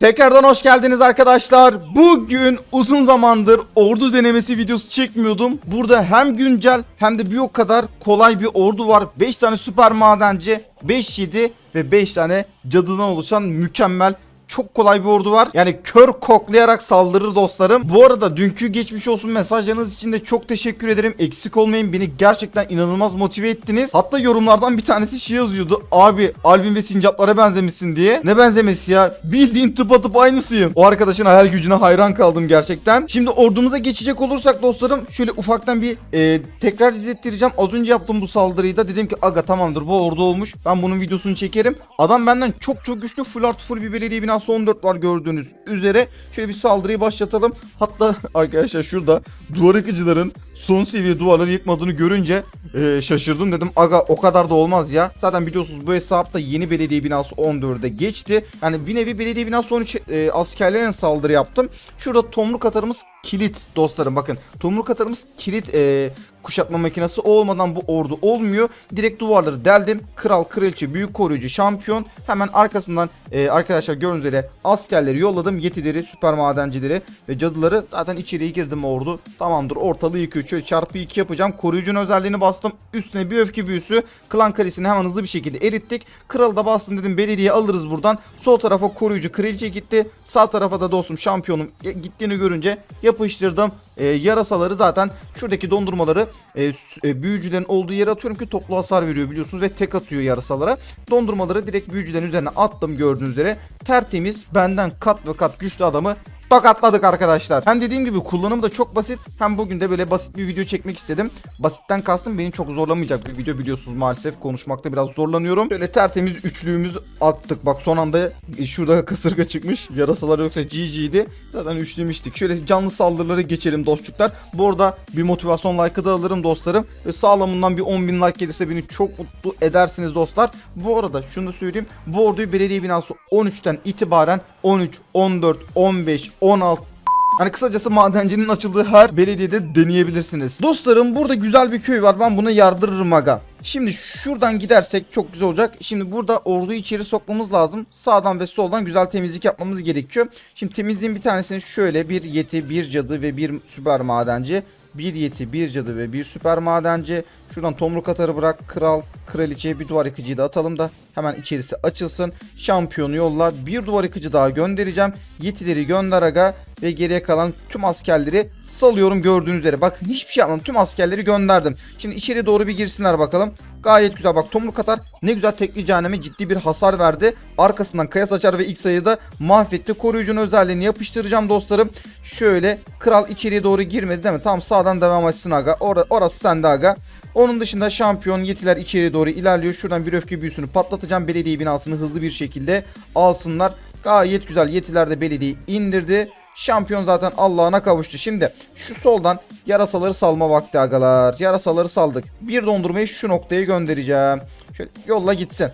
Tekrardan hoş geldiniz arkadaşlar. Bugün uzun zamandır ordu denemesi videosu çekmiyordum. Burada hem güncel hem de bir o kadar kolay bir ordu var. 5 tane süper madenci, 5 7 ve 5 tane cadıdan oluşan mükemmel çok kolay bir ordu var. Yani kör koklayarak saldırır dostlarım. Bu arada dünkü geçmiş olsun mesajlarınız için de çok teşekkür ederim. Eksik olmayın. Beni gerçekten inanılmaz motive ettiniz. Hatta yorumlardan bir tanesi şey yazıyordu. Abi Alvin ve Sincaplara benzemişsin diye. Ne benzemesi ya? Bildiğin tıpatıp aynısıyım. O arkadaşın hayal gücüne hayran kaldım gerçekten. Şimdi ordumuza geçecek olursak dostlarım şöyle ufaktan bir e, tekrar izlettireceğim. Az önce yaptığım bu saldırıyı da dedim ki aga tamamdır bu ordu olmuş. Ben bunun videosunu çekerim. Adam benden çok çok güçlü full artı full bir belediye binası 14 var gördüğünüz üzere. Şöyle bir saldırıyı başlatalım. Hatta arkadaşlar şurada duvar yıkıcıların son seviye duvarları yıkmadığını görünce e, şaşırdım dedim. Aga o kadar da olmaz ya. Zaten biliyorsunuz bu hesapta yeni belediye binası 14'e geçti. Yani bir nevi belediye binası 13 e, askerlerine saldırı yaptım. Şurada tomruk atarımız kilit dostlarım bakın. Tomruk atarımız kilit e, kuşatma makinesi olmadan bu ordu olmuyor. Direkt duvarları deldim. Kral, kraliçe, büyük koruyucu, şampiyon. Hemen arkasından e, arkadaşlar gördüğünüz üzere askerleri yolladım. Yetileri, süper madencileri ve cadıları zaten içeriye girdim ordu. Tamamdır ortalığı yıkıyor. Şöyle çarpı 2 yapacağım. Koruyucunun özelliğini bastım. Üstüne bir öfke büyüsü. Klan kalesini hemen hızlı bir şekilde erittik. Kralı da bastım dedim belediye alırız buradan. Sol tarafa koruyucu kraliçe gitti. Sağ tarafa da dostum şampiyonum gittiğini görünce yapıştırdım. E, yarasaları zaten şuradaki dondurmaları e, e, büyücülerin olduğu yere atıyorum ki toplu hasar veriyor biliyorsunuz ve tek atıyor yarasalara. Dondurmaları direkt büyücülerin üzerine attım gördüğünüz üzere. Tertemiz benden kat ve kat güçlü adamı tokatladık arkadaşlar. Hem dediğim gibi kullanımı da çok basit. Hem bugün de böyle basit bir video çekmek istedim. Basitten kastım beni çok zorlamayacak bir video biliyorsunuz maalesef. Konuşmakta biraz zorlanıyorum. Böyle tertemiz üçlüğümüzü attık. Bak son anda e, şurada kasırga çıkmış. Yarasalar yoksa GG'ydi. Zaten üçlemiştik. Şöyle canlı saldırıları geçelim dostçuklar. Bu arada bir motivasyon like'ı da alırım dostlarım. Ve sağlamından bir 10.000 like gelirse beni çok mutlu edersiniz dostlar. Bu arada şunu söyleyeyim. Bu orduyu belediye binası 13'ten itibaren 13, 14, 15, 16 Hani kısacası madencinin açıldığı her belediyede deneyebilirsiniz. Dostlarım burada güzel bir köy var. Ben buna yardırırım aga. Şimdi şuradan gidersek çok güzel olacak. Şimdi burada orduyu içeri sokmamız lazım. Sağdan ve soldan güzel temizlik yapmamız gerekiyor. Şimdi temizliğin bir tanesini şöyle bir yeti, bir cadı ve bir süper madenci. Bir yeti, bir cadı ve bir süper madenci. Şuradan tomruk atarı bırak. Kral, kraliçeye bir duvar yıkıcıyı da atalım da hemen içerisi açılsın. Şampiyonu yolla. Bir duvar yıkıcı daha göndereceğim. Yetileri gönder aga. Ve geriye kalan tüm askerleri salıyorum gördüğünüz üzere. Bakın hiçbir şey yapmadım. Tüm askerleri gönderdim. Şimdi içeri doğru bir girsinler bakalım. Gayet güzel bak tomruk atar ne güzel tekli cehenneme ciddi bir hasar verdi. Arkasından kaya saçar ve ilk sayıda mahvetti. Koruyucunun özelliğini yapıştıracağım dostlarım. Şöyle kral içeriye doğru girmedi değil mi? Tamam sağdan devam etsin aga. Or orası sende aga. Onun dışında şampiyon yetiler içeri doğru ilerliyor. Şuradan bir öfke büyüsünü patlatacağım. Belediye binasını hızlı bir şekilde alsınlar. Gayet güzel yetiler de belediyeyi indirdi. Şampiyon zaten Allah'ına kavuştu. Şimdi şu soldan yarasaları salma vakti agalar. Yarasaları saldık. Bir dondurmayı şu noktaya göndereceğim. Şöyle yolla gitsin.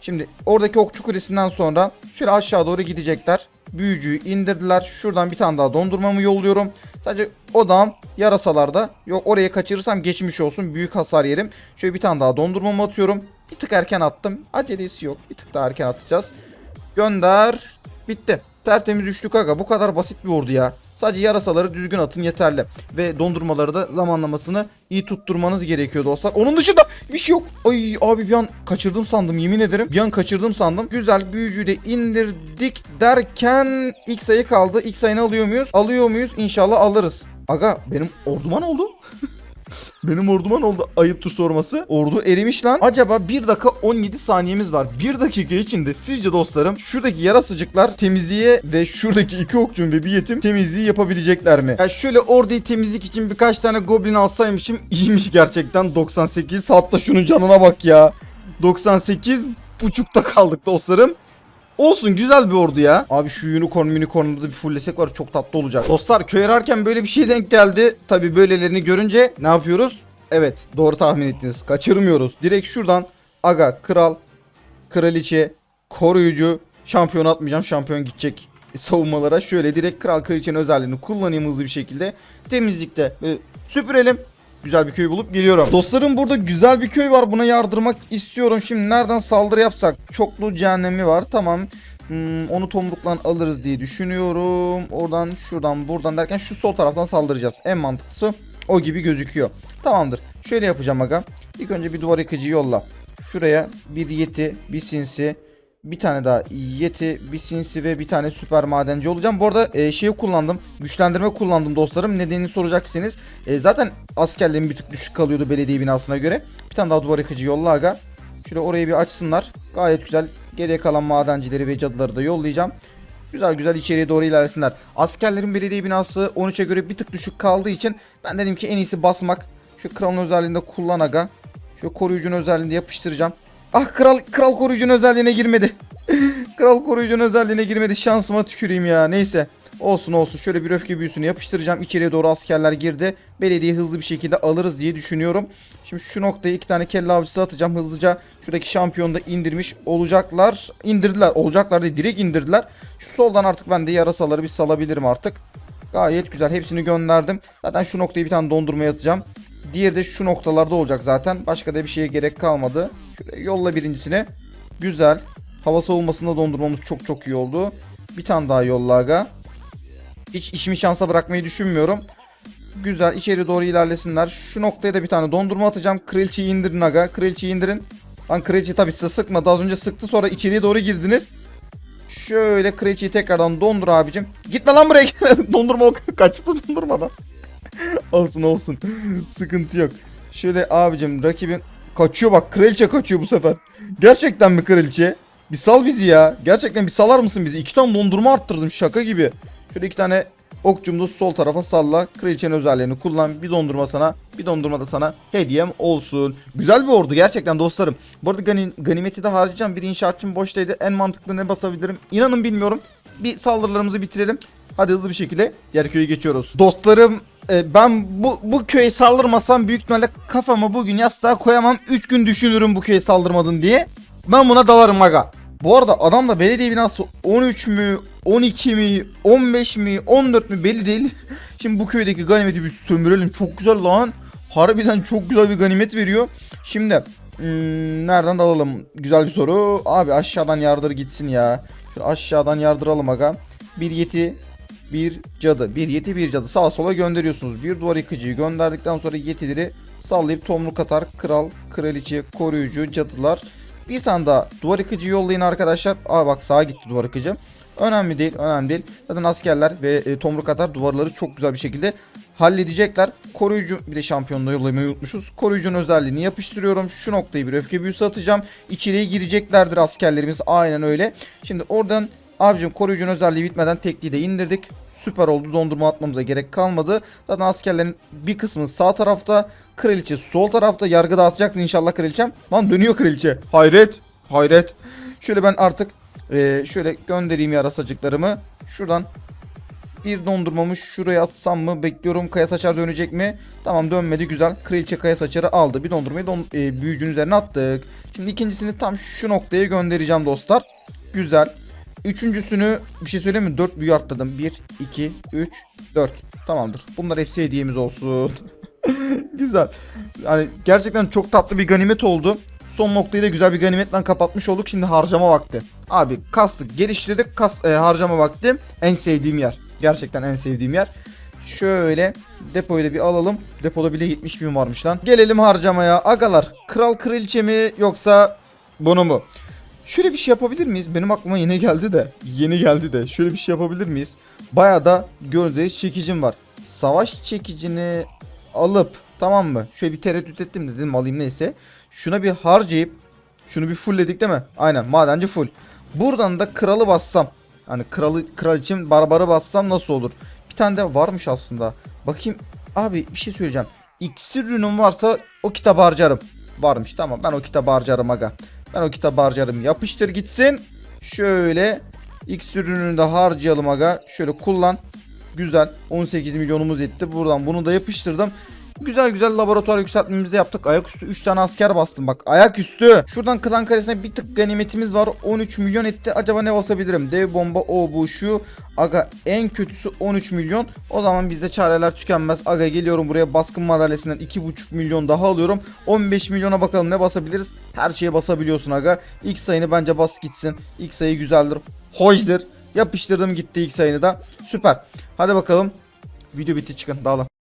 Şimdi oradaki okçu kulesinden sonra şöyle aşağı doğru gidecekler. Büyücüyü indirdiler. Şuradan bir tane daha dondurmamı yolluyorum. Sadece odam yarasalarda. Yok oraya kaçırırsam geçmiş olsun. Büyük hasar yerim. Şöyle bir tane daha dondurmamı atıyorum. Bir tık erken attım. Acelesi yok. Bir tık daha erken atacağız. Gönder. Bitti. Tertemiz üçlük aga. Bu kadar basit bir ordu ya. Sadece yarasaları düzgün atın yeterli. Ve dondurmaları da zamanlamasını iyi tutturmanız gerekiyor dostlar. Onun dışında bir şey yok. Ay abi bir an kaçırdım sandım yemin ederim. Bir an kaçırdım sandım. Güzel büyücüyü de indirdik derken ilk sayı kaldı. İlk sayını alıyor muyuz? Alıyor muyuz? İnşallah alırız. Aga benim orduma ne oldu? Benim orduma ne oldu? Ayıptır sorması. Ordu erimiş lan. Acaba 1 dakika 17 saniyemiz var. 1 dakika içinde sizce dostlarım şuradaki yarasıcıklar temizliğe ve şuradaki iki okçum ve bir yetim temizliği yapabilecekler mi? Ya şöyle orduyu temizlik için birkaç tane goblin alsaymışım iyiymiş gerçekten 98. Hatta şunun canına bak ya. 98 buçukta kaldık dostlarım. Olsun güzel bir ordu ya. Abi şu unicorn unicorn'u da bir fulllesek var çok tatlı olacak. Dostlar köy ararken böyle bir şey denk geldi. Tabi böylelerini görünce ne yapıyoruz? Evet doğru tahmin ettiniz. Kaçırmıyoruz. Direkt şuradan aga kral, kraliçe, koruyucu, şampiyon atmayacağım. Şampiyon gidecek savunmalara. Şöyle direkt kral kraliçenin özelliğini kullanayım hızlı bir şekilde. Temizlikte süpürelim. Güzel bir köy bulup geliyorum. Dostlarım burada güzel bir köy var. Buna yardırmak istiyorum. Şimdi nereden saldırı yapsak? Çoklu cehennemi var. Tamam. Hmm, onu tomruklan alırız diye düşünüyorum. Oradan şuradan buradan derken şu sol taraftan saldıracağız. En mantıklısı o gibi gözüküyor. Tamamdır. Şöyle yapacağım aga. İlk önce bir duvar yıkıcı yolla. Şuraya bir yeti, bir sinsi, bir tane daha yeti, bir sinsi ve bir tane süper madenci olacağım. Bu arada e, şeyi kullandım. Güçlendirme kullandım dostlarım. Nedenini soracaksınız. E, zaten askerlerim bir tık düşük kalıyordu belediye binasına göre. Bir tane daha duvar yıkıcı yolla aga. Şöyle orayı bir açsınlar. Gayet güzel. Geriye kalan madencileri ve cadıları da yollayacağım. Güzel güzel içeriye doğru ilerlesinler. Askerlerin belediye binası 13'e göre bir tık düşük kaldığı için ben dedim ki en iyisi basmak. Şu kralın özelliğinde kullan aga. Şu koruyucunun özelliğinde yapıştıracağım. Ah kral kral koruyucunun özelliğine girmedi. kral koruyucunun özelliğine girmedi. Şansıma tüküreyim ya. Neyse. Olsun olsun. Şöyle bir öfke büyüsünü yapıştıracağım. İçeriye doğru askerler girdi. Belediye hızlı bir şekilde alırız diye düşünüyorum. Şimdi şu noktaya iki tane kelle avcısı atacağım. Hızlıca şuradaki şampiyonu da indirmiş olacaklar. İndirdiler. Olacaklar değil. Direkt indirdiler. Şu soldan artık ben de yarasaları bir salabilirim artık. Gayet güzel. Hepsini gönderdim. Zaten şu noktaya bir tane dondurmaya atacağım. Diğeri de şu noktalarda olacak zaten. Başka da bir şeye gerek kalmadı. Yolla birincisini. Güzel. Hava savunmasında dondurmamız çok çok iyi oldu. Bir tane daha yolla aga. Hiç işimi şansa bırakmayı düşünmüyorum. Güzel içeri doğru ilerlesinler. Şu noktaya da bir tane dondurma atacağım. Kraliçeyi indirin aga. Kraliçeyi indirin. Lan kraliçe tabi size sıkmadı. Az önce sıktı sonra içeriye doğru girdiniz. Şöyle kraliçeyi tekrardan dondur abicim. Gitme lan buraya. dondurma kaçtı dondurmadan. olsun olsun. Sıkıntı yok. Şöyle abicim rakibin kaçıyor bak kraliçe kaçıyor bu sefer. Gerçekten mi kraliçe? Bir sal bizi ya. Gerçekten bir salar mısın bizi? İki tane dondurma arttırdım şaka gibi. Şöyle iki tane okçumu da sol tarafa salla. Kraliçenin özelliğini kullan. Bir dondurma sana. Bir dondurma da sana hediyem olsun. Güzel bir ordu gerçekten dostlarım. Bu arada gani- ganimeti de harcayacağım. Bir inşaatçım boştaydı. En mantıklı ne basabilirim? İnanın bilmiyorum. Bir saldırılarımızı bitirelim. Hadi hızlı bir şekilde diğer köye geçiyoruz. Dostlarım e, ben bu, bu köye saldırmasam büyük ihtimalle kafamı bugün yastığa koyamam. 3 gün düşünürüm bu köye saldırmadın diye. Ben buna dalarım aga. Bu arada adam da belediye binası 13 mü, 12 mi, 15 mi, 14 mü belli değil. Şimdi bu köydeki ganimeti bir sömürelim. Çok güzel lan. Harbiden çok güzel bir ganimet veriyor. Şimdi hmm, nereden dalalım? Güzel bir soru. Abi aşağıdan yardır gitsin ya. Şöyle aşağıdan yardıralım aga. Bir yeti, bir cadı. Bir yeti bir cadı. Sağa sola gönderiyorsunuz. Bir duvar yıkıcıyı gönderdikten sonra yetileri sallayıp tomruk atar. Kral, kraliçe, koruyucu, cadılar. Bir tane daha duvar yıkıcı yollayın arkadaşlar. Aa bak sağa gitti duvar yıkıcı. Önemli değil, önemli değil. Zaten askerler ve e, tomruk atar duvarları çok güzel bir şekilde halledecekler. Koruyucu bir de şampiyonla yollamayı unutmuşuz. Koruyucunun özelliğini yapıştırıyorum. Şu noktayı bir öfke büyüsü atacağım. İçeriye gireceklerdir askerlerimiz. Aynen öyle. Şimdi oradan abicim koruyucunun özelliği bitmeden tekliği de indirdik. Süper oldu. Dondurma atmamıza gerek kalmadı. Zaten askerlerin bir kısmı sağ tarafta. Kraliçe sol tarafta. Yargı dağıtacaktı inşallah kraliçem. Lan dönüyor kraliçe. Hayret. Hayret. Şöyle ben artık e, şöyle göndereyim yarasacıklarımı. Şuradan bir dondurmamı şuraya atsam mı? Bekliyorum kaya saçar dönecek mi? Tamam dönmedi güzel. Kraliçe kaya saçarı aldı. Bir dondurmayı don e, büyücünün üzerine attık. Şimdi ikincisini tam şu noktaya göndereceğim dostlar. Güzel. Üçüncüsünü bir şey söyleyeyim mi? 4 büyü arttırdım. 1, 2, 3, 4. Tamamdır. Bunlar hepsi hediyemiz olsun. güzel. Yani gerçekten çok tatlı bir ganimet oldu. Son noktayı da güzel bir ganimetle kapatmış olduk. Şimdi harcama vakti. Abi kastık, geliştirdik. Kas, e, harcama vakti. En sevdiğim yer. Gerçekten en sevdiğim yer. Şöyle depoyu da bir alalım. Depoda bile 70 bin varmış lan. Gelelim harcamaya. Agalar kral kraliçe mi yoksa bunu mu? Şöyle bir şey yapabilir miyiz? Benim aklıma yeni geldi de. Yeni geldi de. Şöyle bir şey yapabilir miyiz? Baya da gördüğünüz çekicim var. Savaş çekicini alıp tamam mı? Şöyle bir tereddüt ettim de dedim alayım neyse. Şuna bir harcayıp şunu bir fullledik değil mi? Aynen madenci full. Buradan da kralı bassam. Hani kralı kraliçem barbarı bassam nasıl olur? Bir tane de varmış aslında. Bakayım abi bir şey söyleyeceğim. İksir ürünüm varsa o kitabı harcarım. Varmış tamam ben o kitabı harcarım aga. Ben o kitabı harcarım. Yapıştır gitsin. Şöyle X ürününü de harcayalım aga. Şöyle kullan. Güzel. 18 milyonumuz etti. Buradan bunu da yapıştırdım. Güzel güzel laboratuvar yükseltmemizi de yaptık. Ayaküstü 3 tane asker bastım bak. Ayaküstü. Şuradan klan karesine bir tık ganimetimiz var. 13 milyon etti. Acaba ne basabilirim? Dev bomba o bu şu. Aga en kötüsü 13 milyon. O zaman bizde çareler tükenmez. Aga geliyorum buraya baskın madalyasından 2,5 milyon daha alıyorum. 15 milyona bakalım ne basabiliriz? Her şeye basabiliyorsun aga. İlk sayını bence bas gitsin. İlk sayı güzeldir. Hoşdur. Yapıştırdım gitti ilk sayını da. Süper. Hadi bakalım. Video bitti çıkın dağılın.